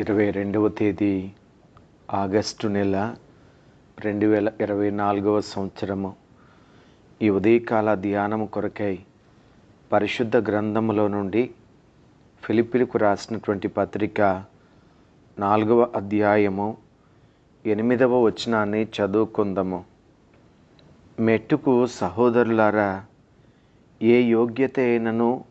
ఇరవై రెండవ తేదీ ఆగస్టు నెల రెండు వేల ఇరవై నాలుగవ సంవత్సరము. ఈ ఉదయకాల ధ్యానము కొరకై పరిశుద్ధ గ్రంథములో నుండి ఫిలిపిలకు రాసినటువంటి పత్రిక నాలుగవ అధ్యాయము ఎనిమిదవ వచనాన్ని చదువుకుందాము. మెట్టుకు సహోదరులారా ఏ యోగ్యత అయినను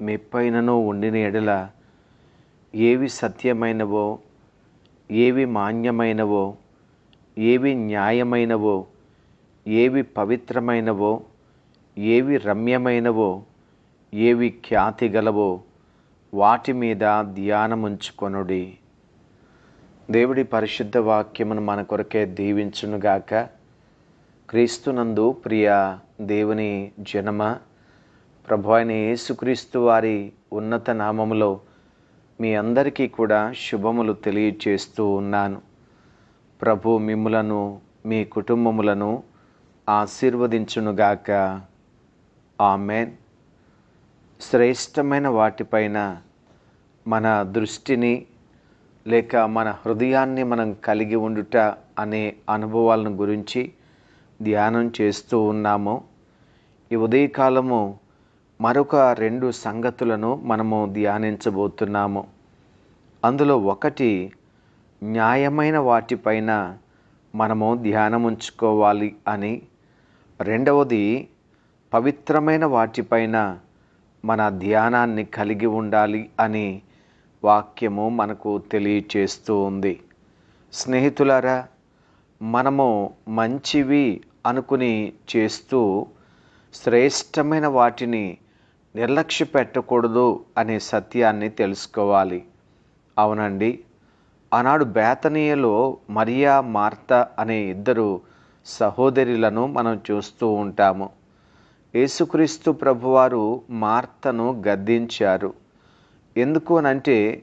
మెప్పైనను ఉండిన ఎడల ఏవి సత్యమైనవో ఏవి మాన్యమైనవో ఏవి న్యాయమైనవో ఏవి పవిత్రమైనవో ఏవి రమ్యమైనవో ఏవి ఖ్యాతి గలవో వాటి మీద ధ్యానముంచుకొనుడి. దేవుడి పరిశుద్ధ వాక్యమును మన కొరకే దీవించునుగాక. క్రీస్తునందు ప్రియ దేవుని జనమ ప్రభు అయిన యేసుక్రీస్తు వారి ఉన్నత నామములో మీ అందరికీ కూడా శుభములు తెలియచేస్తూ ఉన్నాను. ప్రభు మిమ్ములను మీ కుటుంబములను ఆశీర్వదించునుగాక. ఆమెన్. శ్రేష్టమైన వాటిపైన మన దృష్టిని లేక మన హృదయాన్ని మనం కలిగి ఉండుట అనే అనుభవాలను గురించి ధ్యానం చేస్తూ ఉన్నాము. ఈ ఉదయకాలము మరొక రెండు సంగతులను మనము ధ్యానించబోతున్నాము. అందులో ఒకటి న్యాయమైన వాటిపైన మనము ధ్యానం ఉంచుకోవాలి అని. రెండవది పవిత్రమైన వాటిపైన మన ధ్యానాన్ని కలిగి ఉండాలి అని వాక్యము మనకు తెలియచేస్తూ ఉంది. స్నేహితులారా మనము మంచివి అనుకుని చేస్తూ శ్రేష్టమైన వాటిని నిర్లక్ష్య పెట్టకూడదు అనే సత్యాన్ని తెలుసుకోవాలి. అవునండి. ఆనాడు బేతనీయలో మరియా మార్త అనే ఇద్దరు సహోదరులను మనం చూస్తూ ఉంటాము. యేసుక్రీస్తు ప్రభువారు మార్తను గద్దించారు. ఎందుకు అనంటే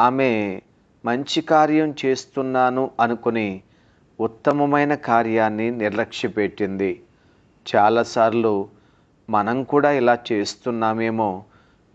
ఆమె మంచి కార్యం చేస్తున్నాను అనుకుని ఉత్తమమైన కార్యాన్ని నిర్లక్ష్యపెట్టింది. చాలాసార్లు మనం కూడా ఇలా చేస్తున్నామేమో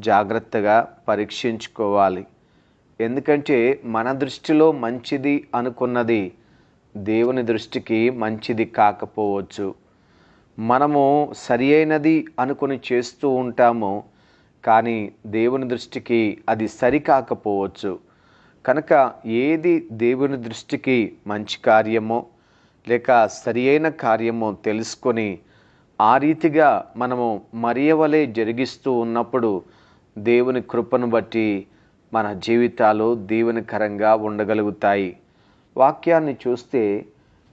జాగ్రత్తగా పరీక్షించుకోవాలి. ఎందుకంటే మన దృష్టిలో మంచిది అనుకున్నది దేవుని దృష్టికి మంచిది కాకపోవచ్చు. మనము సరి అయినది అనుకుని చేస్తూ ఉంటాము కానీ దేవుని దృష్టికి అది సరి కాకపోవచ్చు. కనుక ఏది దేవుని దృష్టికి మంచి కార్యమో లేక సరి అయిన కార్యమో తెలుసుకొని ఆ రీతిగా మనము మరియవలే జరిగిస్తూ ఉన్నప్పుడు దేవుని కృపను బట్టి మన జీవితాలు దీవెనకరంగా ఉండగలుగుతాయి. వాక్యాన్ని చూస్తే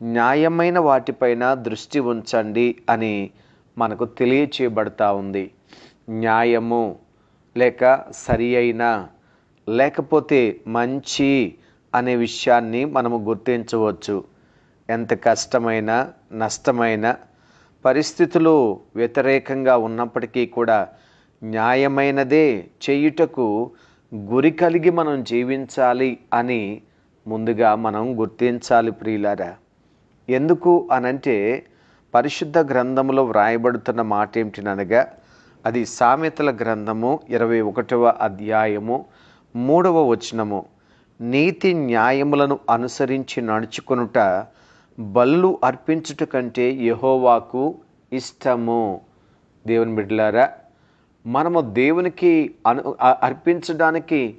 న్యాయమైన వాటిపైన దృష్టి ఉంచండి అని మనకు తెలియచేయబడతా ఉంది. న్యాయము లేక సరి అయిన లేకపోతే మంచి అనే విషయాన్ని మనము గుర్తించవచ్చు. ఎంత కష్టమైన నష్టమైన పరిస్థితులు వ్యతిరేకంగా ఉన్నప్పటికీ కూడా న్యాయమైనదే చేయుటకు గురి కలిగి మనం జీవించాలి అని ముందుగా మనం గుర్తించాలి ప్రియులారా. ఎందుకు అనంటే పరిశుద్ధ గ్రంథంలో వ్రాయబడుతున్న మాట ఏమిటినగా అది సామెతల గ్రంథము ఇరవై ఒకటవ అధ్యాయము మూడవ వచనము. నీతి న్యాయములను అనుసరించి నడుచుకొనుట బళ్ళు అర్పించుట కంటే యహోవాకు ఇష్టము. దేవుని బిడ్డలారా మనము దేవునికి అను అర్పించడానికి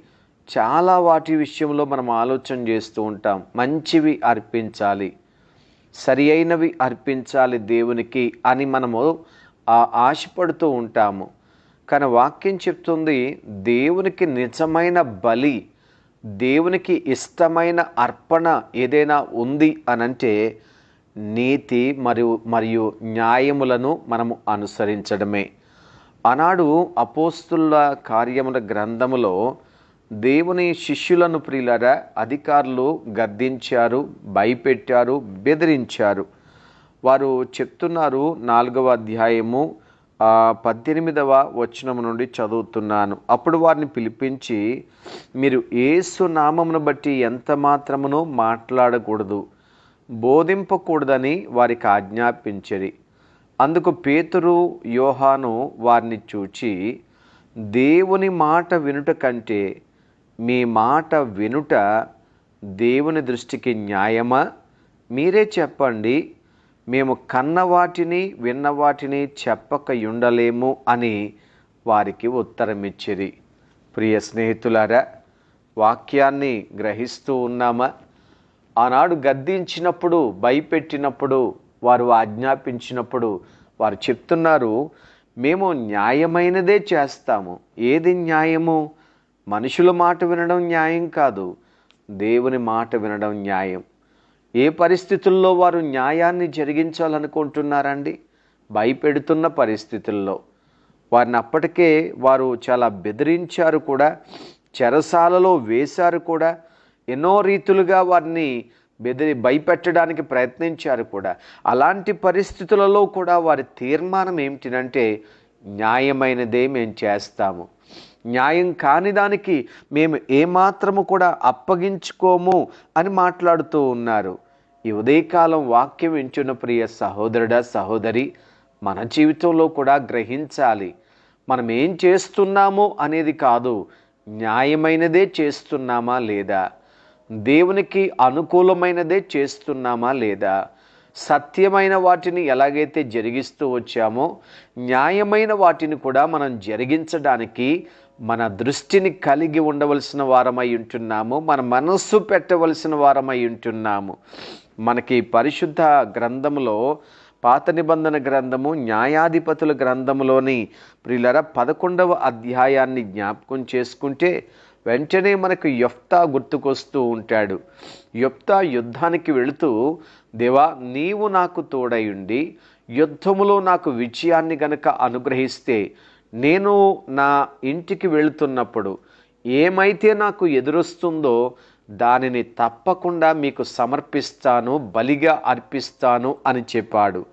చాలా వాటి విషయంలో మనం ఆలోచన చేస్తూ ఉంటాం. మంచివి అర్పించాలి సరి అయినవి అర్పించాలి దేవునికి అని మనము ఆశపడుతూ ఉంటాము. కానీ వాక్యం చెప్తుంది దేవునికి నిజమైన బలి దేవునికి ఇష్టమైన అర్పణ ఏదైనా ఉంది అనంటే నీతి మరియు మరియు న్యాయములను మనము అనుసరించడమే. ఆనాడు అపోస్తుల కార్యముల గ్రంథములో దేవుని శిష్యులను ప్రియులరా అధికారులు గద్దించారు భయపెట్టారు బెదిరించారు. వారు చెప్తున్నారు నాలుగవ అధ్యాయము పద్దెనిమిదవ వచనం నుండి చదువుతున్నాను. అప్పుడు వారిని పిలిపించి మీరు ఏసు నామమును బట్టి ఎంత మాత్రమును మాట్లాడకూడదు బోధింపకూడదని వారికి ఆజ్ఞాపించరి. అందుకు పేతురు యోహాను వారిని చూచి దేవుని మాట వినుట కంటే మీ మాట వినుట దేవుని దృష్టికి న్యాయమా? మీరే చెప్పండి మేము కన్న వాటిని విన్న వాటిని చెప్పక ఉండలేము అని వారికి ఉత్తరమిచ్చిరి. ప్రియ స్నేహితులారా వాక్యాన్ని గ్రహిస్తూ ఉన్నామా? ఆనాడు గద్దించినప్పుడు భయపెట్టినప్పుడు వారు ఆజ్ఞాపించినప్పుడు వారు చెప్తున్నారు మేము న్యాయమైనదే చేస్తాము. ఏది న్యాయము? మనుషుల మాట వినడం న్యాయం కాదు. దేవుని మాట వినడం న్యాయం. ఏ పరిస్థితుల్లో వారు న్యాయాన్ని జరిగించాలనుకుంటున్నారండి? భయపెడుతున్న పరిస్థితుల్లో. వారిని అప్పటికే వారు చాలా బెదిరించారు కూడా చెరసాలలో వేశారు కూడా ఎన్నో రీతులుగా వారిని బెదిరి భయపెట్టడానికి ప్రయత్నించారు కూడా. అలాంటి పరిస్థితులలో కూడా వారి తీర్మానం ఏమిటినంటే న్యాయమైనదే మేము చేస్తాము. న్యాయం కాని దానికి మేము ఏమాత్రము కూడా అప్పగించుకోము అని మాట్లాడుతూ ఉన్నారు. ఈ ఉదయకాలం వాక్యం వింటున్న ప్రియ సహోదరుడ సహోదరి మన జీవితంలో కూడా గ్రహించాలి. మనం ఏం చేస్తున్నామో అనేది కాదు న్యాయమైనదే చేస్తున్నామా లేదా? దేవునికి అనుకూలమైనదే చేస్తున్నామా లేదా? సత్యమైన వాటిని ఎలాగైతే జరిగిస్తూ వచ్చామో న్యాయమైన వాటిని కూడా మనం జరిగించడానికి మన దృష్టిని కలిగి ఉండవలసిన వారమై ఉంటున్నాము. మన మనస్సు పెట్టవలసిన వారమై ఉంటున్నాము. మనకి పరిశుద్ధ గ్రంథములో పాత నిబంధన గ్రంథము న్యాయాధిపతుల గ్రంథములోని ప్రియులర పదకొండవ అధ్యాయాన్ని జ్ఞాపకం చేసుకుంటే వెంటనే మనకు యొప్తా గుర్తుకొస్తూ ఉంటాడు. యొప్తా యుద్ధానికి వెళుతూ దేవా నీవు నాకు తోడయుండి యుద్ధములో నాకు విజయాన్ని గనక అనుగ్రహిస్తే నేను నా ఇంటికి వెళుతున్నప్పుడు ఏమైతే నాకు ఎదురొస్తుందో దానిని తప్పకుండా మీకు సమర్పిస్తాను బలిగా అర్పిస్తాను అని చెప్పాడు.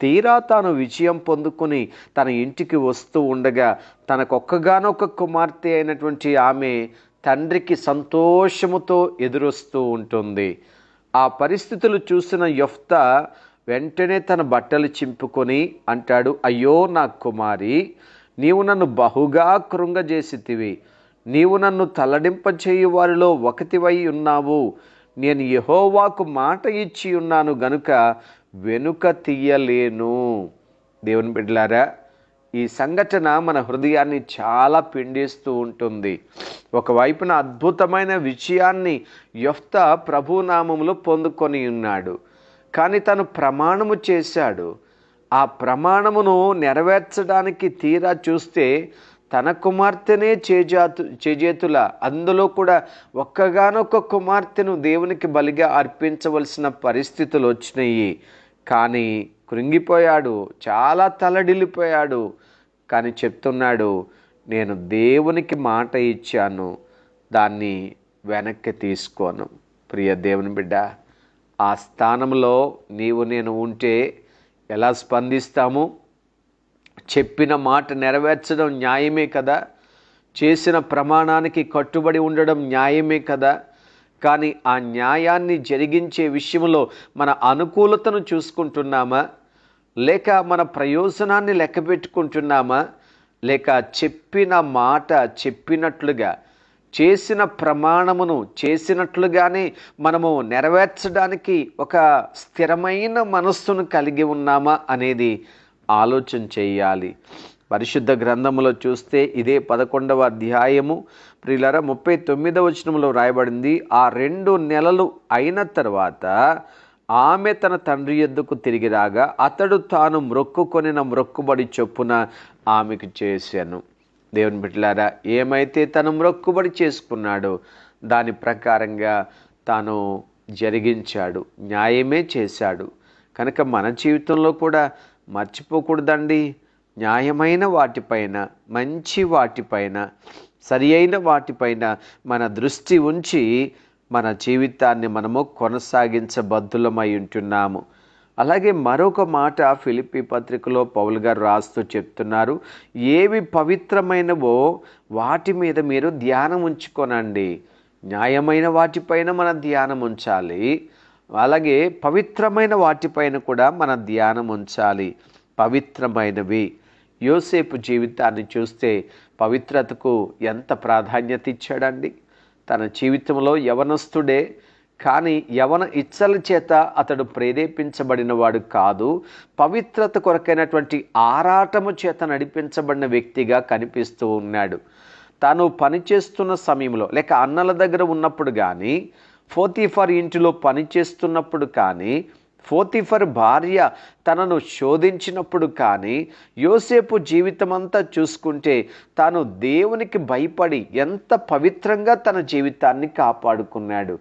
తీరా తాను విజయం పొందుకొని తన ఇంటికి వస్తూ ఉండగా తనకొక్కగానొక్క కుమార్తె అయినటువంటి ఆమె తండ్రికి సంతోషముతో ఎదురొస్తూ ఉంటుంది. ఆ పరిస్థితులు చూసిన యొఫ్త వెంటనే తన బట్టలు చింపుకొని అంటాడు అయ్యో నా కుమారి నీవు నన్ను బహుగా కృంగజేసితివి. నీవు నన్ను తలడింపచేయు వారిలో ఒకటివై ఉన్నావు. నేను యహోవాకు మాట ఇచ్చి ఉన్నాను గనుక వెనుక తీయలేను. దేవుని బిడ్డలారా ఈ సంఘటన మన హృదయాన్ని చాలా పిండిస్తూ ఉంటుంది. ఒకవైపున అద్భుతమైన విజయాన్ని యొఫ్త ప్రభునామంలో పొందుకొని ఉన్నాడు. కానీ తను ప్రమాణము చేశాడు. ఆ ప్రమాణమును నెరవేర్చడానికి తీరా చూస్తే తన కుమార్తెనే చేజాతు చేజేతుల. అందులో కూడా ఒక్కగానొక్క కుమార్తెను దేవునికి బలిగా అర్పించవలసిన పరిస్థితులు వచ్చినాయి. కానీ కృంగిపోయాడు చాలా తలడిల్లిపోయాడు. కానీ చెప్తున్నాడు నేను దేవునికి మాట ఇచ్చాను దాన్ని వెనక్కి తీసుకోను. ప్రియ దేవుని బిడ్డ ఆ స్థానంలో నీవు నేను ఉంటే ఎలా స్పందిస్తాము? చెప్పిన మాట నెరవేర్చడం న్యాయమే కదా? చేసిన ప్రమాణానికి కట్టుబడి ఉండడం న్యాయమే కదా? కానీ ఆ న్యాయాన్ని జరిగించే విషయంలో మన అనుకూలతను చూసుకుంటున్నామా? లేక మన ప్రయోజనాన్ని లెక్క పెట్టుకుంటున్నామా లేక చెప్పిన మాట చెప్పినట్లుగా చేసిన ప్రమాణమును చేసినట్లుగానే మనము నెరవేర్చడానికి ఒక స్థిరమైన మనస్సును కలిగి ఉన్నామా అనేది ఆలోచన చేయాలి. పరిశుద్ధ గ్రంథములో చూస్తే ఇదే పదకొండవ అధ్యాయము. ప్రియులర ముప్పై తొమ్మిదవ వచనంలో రాయబడింది ఆ రెండు నెలలు అయిన తర్వాత ఆమె తన తండ్రి ఎద్దుకు తిరిగి రాగా అతడు తాను మ్రొక్కుకొనిన మ్రొక్కుబడి చొప్పున ఆమెకు చేశాను. దేవుని బిడ్డలారా ఏమైతే తను మ్రొక్కుబడి చేసుకున్నాడో దాని ప్రకారంగా తాను జరిగించాడు న్యాయమే చేశాడు. కనుక మన జీవితంలో కూడా మర్చిపోకూడదండి. న్యాయమైన వాటిపైన మంచి వాటిపైన సరి అయిన వాటిపైన మన దృష్టి ఉంచి మన జీవితాన్ని మనము కొనసాగించబద్దులమై ఉంటున్నాము. అలాగే మరొక మాట ఫిలిపి పత్రికలో పౌల్ గారు రాస్తూ చెప్తున్నారు. ఏవి పవిత్రమైనవో వాటి మీద మీరు ధ్యానం ఉంచుకోనండి. న్యాయమైన వాటిపైన మన ధ్యానం ఉంచాలి. అలాగే పవిత్రమైన వాటిపైన కూడా మన ధ్యానం ఉంచాలి. పవిత్రమైనవి. యోసేపు జీవితాన్ని చూస్తే పవిత్రతకు ఎంత ప్రాధాన్యత ఇచ్చాడండి? తన జీవితంలో యవనస్తుడే కానీ యవన ఇచ్చల చేత అతడు ప్రేరేపించబడినవాడు కాదు. పవిత్రత కొరకైనటువంటి ఆరాటము చేత నడిపించబడిన వ్యక్తిగా కనిపిస్తూ ఉన్నాడు. తాను పనిచేస్తున్న సమయంలో లేక అన్నల దగ్గర ఉన్నప్పుడు కానీ ఫోర్టీఫర్ ఇంటిలో పనిచేస్తున్నప్పుడు కానీ ఫోతిఫర్ భార్య తనను శోధించినప్పుడు కానీ యోసేపు జీవితం అంతా చూసుకుంటే తాను దేవునికి భయపడి ఎంత పవిత్రంగా తన జీవితాన్ని కాపాడుకున్నాడు.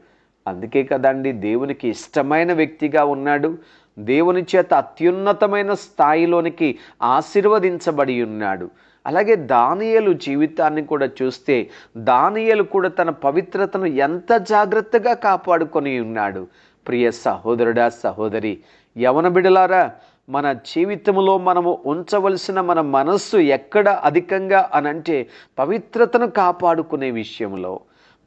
అందుకే కదండి దేవునికి ఇష్టమైన వ్యక్తిగా ఉన్నాడు. దేవుని చేత అత్యున్నతమైన స్థాయిలోనికి ఆశీర్వదించబడి ఉన్నాడు. అలాగే దానియలు జీవితాన్ని కూడా చూస్తే దానియలు కూడా తన పవిత్రతను ఎంత జాగ్రత్తగా కాపాడుకొని ఉన్నాడు. ప్రియ సహోదరుడా సహోదరి యవన బిడలారా మన జీవితంలో మనము ఉంచవలసిన మన మనస్సు ఎక్కడ అధికంగా అనంటే పవిత్రతను కాపాడుకునే విషయంలో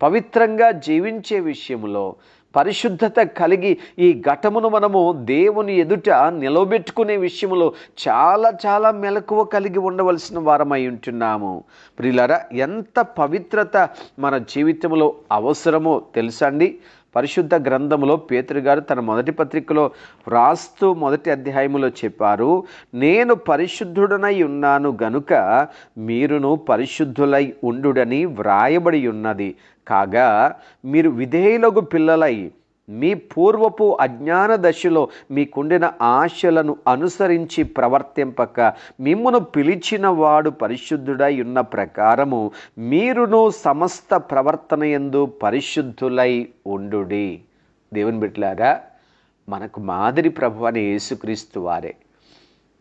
పవిత్రంగా జీవించే విషయంలో పరిశుద్ధత కలిగి ఈ ఘటమును మనము దేవుని ఎదుట నిలబెట్టుకునే విషయంలో చాలా చాలా మెలకువ కలిగి ఉండవలసిన వారమై ఉంటున్నాము. ప్రియులరా ఎంత పవిత్రత మన జీవితంలో అవసరమో తెలుసండి పరిశుద్ధ గ్రంథములో పేతురు గారు తన మొదటి పత్రికలో వ్రాస్తూ మొదటి అధ్యాయములో చెప్పారు నేను పరిశుద్ధుడనై ఉన్నాను గనుక మీరును పరిశుద్ధులై ఉండుడని వ్రాయబడి ఉన్నది. కాగా మీరు విధేయులకు పిల్లలై మీ పూర్వపు అజ్ఞాన దశలో మీకుండిన ఆశలను అనుసరించి ప్రవర్తింపక మిమ్మను పిలిచిన వాడు పరిశుద్ధుడై ఉన్న ప్రకారము మీరును సమస్త ప్రవర్తన ఎందు పరిశుద్ధులై ఉండుడి. దేవుని బిట్లారా మనకు మాదిరి ప్రభు అని యేసుక్రీస్తు వారే.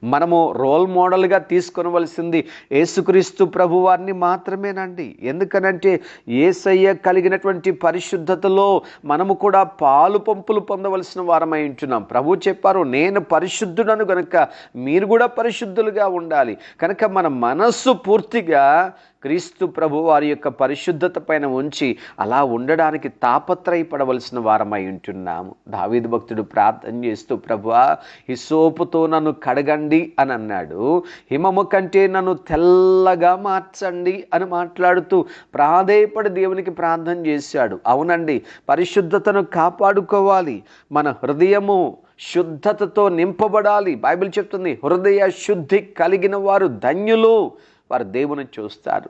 మనము రోల్ మోడల్గా తీసుకొనవలసింది యేసుక్రీస్తు ప్రభు వారిని మాత్రమేనండి. ఎందుకనంటే ఏసయ్య కలిగినటువంటి పరిశుద్ధతలో మనము కూడా పాలు పంపులు పొందవలసిన వారమై ఉంటున్నాం. ప్రభు చెప్పారు నేను పరిశుద్ధుడను కనుక మీరు కూడా పరిశుద్ధులుగా ఉండాలి. కనుక మన మనస్సు పూర్తిగా క్రీస్తు ప్రభు వారి యొక్క పరిశుద్ధత పైన ఉంచి అలా ఉండడానికి తాపత్రయపడవలసిన వారమై ఉంటున్నాము. దావీదు భక్తుడు ప్రార్థన చేస్తూ ప్రభువా హిసోపుతో నన్ను కడగండి అని అన్నాడు. హిమము కంటే నన్ను తెల్లగా మార్చండి అని మాట్లాడుతూ ప్రాధేయపడి దేవునికి ప్రార్థన చేశాడు. అవునండి పరిశుద్ధతను కాపాడుకోవాలి. మన హృదయము శుద్ధతతో నింపబడాలి. బైబిల్ చెప్తుంది హృదయ శుద్ధి కలిగిన వారు ధన్యులు వారు దేవుని చూస్తారు.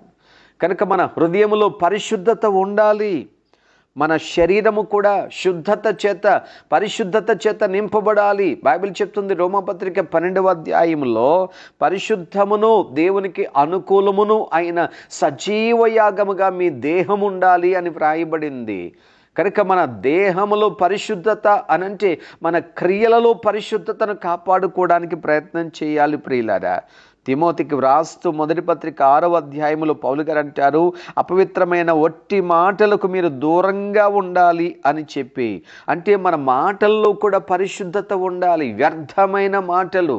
కనుక మన హృదయములో పరిశుద్ధత ఉండాలి. మన శరీరము కూడా శుద్ధత చేత పరిశుద్ధత చేత నింపబడాలి. బైబిల్ చెప్తుంది రోమపత్రిక పన్నెండవ అధ్యాయంలో పరిశుద్ధమును దేవునికి అనుకూలమును అయిన సజీవయాగముగా మీ దేహం ఉండాలి అని వ్రాయబడింది. కనుక మన దేహములో పరిశుద్ధత అనంటే మన క్రియలలో పరిశుద్ధతను కాపాడుకోవడానికి ప్రయత్నం చేయాలి ప్రియులారా. తిమోతికి వ్రాస్తూ మొదటి పత్రిక ఆరవ అధ్యాయములో పౌలు గారు అంటారు అపవిత్రమైన ఒట్టి మాటలకు మీరు దూరంగా ఉండాలి అని చెప్పి. అంటే మన మాటల్లో కూడా పరిశుద్ధత ఉండాలి వ్యర్థమైన మాటలు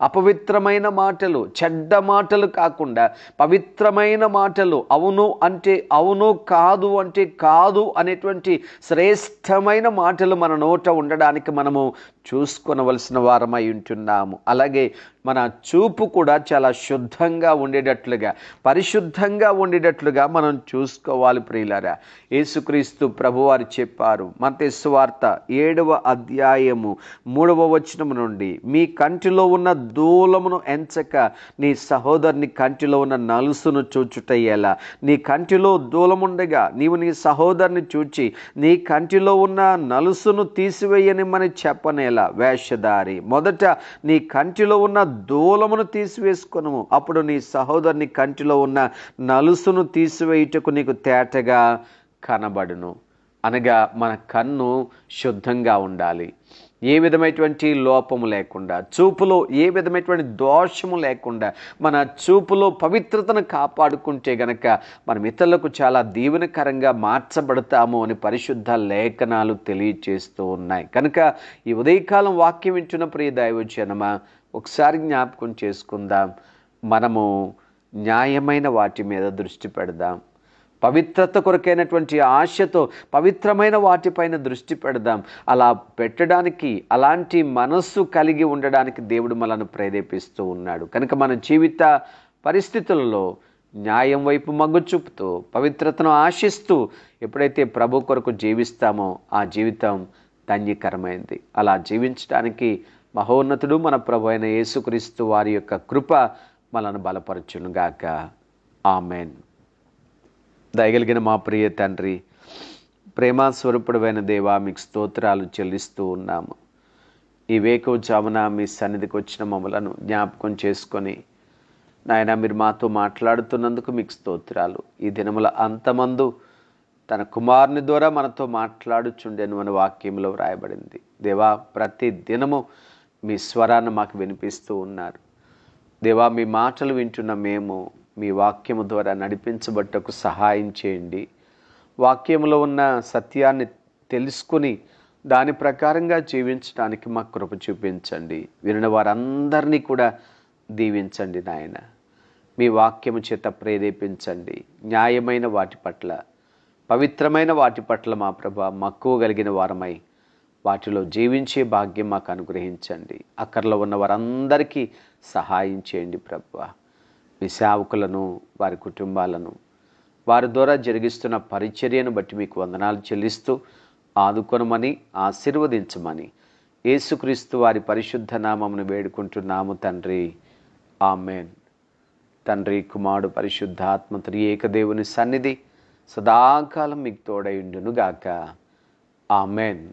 అపవిత్రమైన మాటలు చెడ్డ మాటలు కాకుండా పవిత్రమైన మాటలు అవును అంటే అవును కాదు అంటే కాదు అనేటువంటి శ్రేష్టమైన మాటలు మన నోట ఉండడానికి మనము చూసుకొనవలసిన వారమై ఉంటున్నాము. అలాగే మన చూపు కూడా చాలా శుద్ధంగా ఉండేటట్లుగా పరిశుద్ధంగా ఉండేటట్లుగా మనం చూసుకోవాలి ప్రియులారా. యేసుక్రీస్తు ప్రభువారు చెప్పారు మతేసు వార్త ఏడవ అధ్యాయము మూడవ వచనము నుండి మీ కంటిలో ఉన్న దూలమును ఎంచక నీ సహోదరుని కంటిలో ఉన్న నలుసును చూచుటయ్యేలా నీ కంటిలో దూలముండగా నీవు నీ సహోదరుని చూచి నీ కంటిలో ఉన్న నలుసును తీసివేయనిమ్మని చెప్పనేలా వేషధారి మొదట నీ కంటిలో ఉన్న దూలమును తీసివేసుకును అప్పుడు నీ సహోదరుని కంటిలో ఉన్న నలుసును తీసివేయుటకు నీకు తేటగా కనబడును. అనగా మన కన్ను శుద్ధంగా ఉండాలి. ఏ విధమైనటువంటి లోపము లేకుండా చూపులో ఏ విధమైనటువంటి దోషము లేకుండా మన చూపులో పవిత్రతను కాపాడుకుంటే గనక మనం ఇతరులకు చాలా దీవెనకరంగా మార్చబడతాము అని పరిశుద్ధ లేఖనాలు తెలియచేస్తూ ఉన్నాయి. కనుక ఈ ఉదయకాలం వాక్యం వింటున్న ప్రియ దైవజనమా ఒకసారి జ్ఞాపకం చేసుకుందాం. మనము న్యాయమైన వాటి మీద దృష్టి పెడదాం. పవిత్రత కొరకైనటువంటి ఆశతో పవిత్రమైన వాటిపైన దృష్టి పెడదాం. అలా పెట్టడానికి అలాంటి మనస్సు కలిగి ఉండడానికి దేవుడు మనను ప్రేరేపిస్తూ ఉన్నాడు. కనుక మన జీవిత పరిస్థితులలో న్యాయం వైపు మగ్గు చూపుతూ పవిత్రతను ఆశిస్తూ ఎప్పుడైతే ప్రభు కొరకు జీవిస్తామో ఆ జీవితం ధన్యకరమైంది. అలా జీవించడానికి మహోన్నతుడు మన ప్రభు అయిన యేసుక్రీస్తు వారి యొక్క కృప మనను బలపరచునుగాక. ఆమెన్. దయగలిగిన మా ప్రియ తండ్రి ప్రేమా స్వరూపుడమైన దేవా మీకు స్తోత్రాలు చెల్లిస్తూ ఉన్నాము. ఈ వేకువజామున మీ సన్నిధికి వచ్చిన మమ్మలను జ్ఞాపకం చేసుకొని నాయన మీరు మాతో మాట్లాడుతున్నందుకు మీకు స్తోత్రాలు. ఈ దినముల అంతమందు తన కుమారుని ద్వారా మనతో మాట్లాడుచుండెను అని వాక్యంలో వ్రాయబడింది. దేవా ప్రతి దినము మీ స్వరాన్ని మాకు వినిపిస్తూ ఉన్నారు. దేవా మీ మాటలు వింటున్న మేము మీ వాక్యము ద్వారా నడిపించబట్టకు సహాయం చేయండి. వాక్యములో ఉన్న సత్యాన్ని తెలుసుకుని దాని ప్రకారంగా జీవించడానికి మాకు కృప చూపించండి. వినిన వారందరినీ కూడా దీవించండి నాయన. మీ వాక్యము చేత ప్రేరేపించండి. న్యాయమైన వాటి పట్ల పవిత్రమైన వాటి పట్ల మా ప్రభ మక్కువ కలిగిన వారమై వాటిలో జీవించే భాగ్యం మాకు అనుగ్రహించండి. అక్కర్లో ఉన్న వారందరికీ సహాయం చేయండి ప్రభా. మీ సేవకులను వారి కుటుంబాలను వారి ద్వారా జరిగిస్తున్న పరిచర్యను బట్టి మీకు వందనాలు చెల్లిస్తూ ఆదుకొనమని ఆశీర్వదించమని యేసుక్రీస్తు వారి పరిశుద్ధ నామమును వేడుకుంటున్నాము తండ్రి. ఆమెన్. తండ్రి కుమారుడు పరిశుద్ధాత్మ ఏకదేవుని సన్నిధి సదాకాలం మీకు తోడయుండునుగాక ఆమెన్.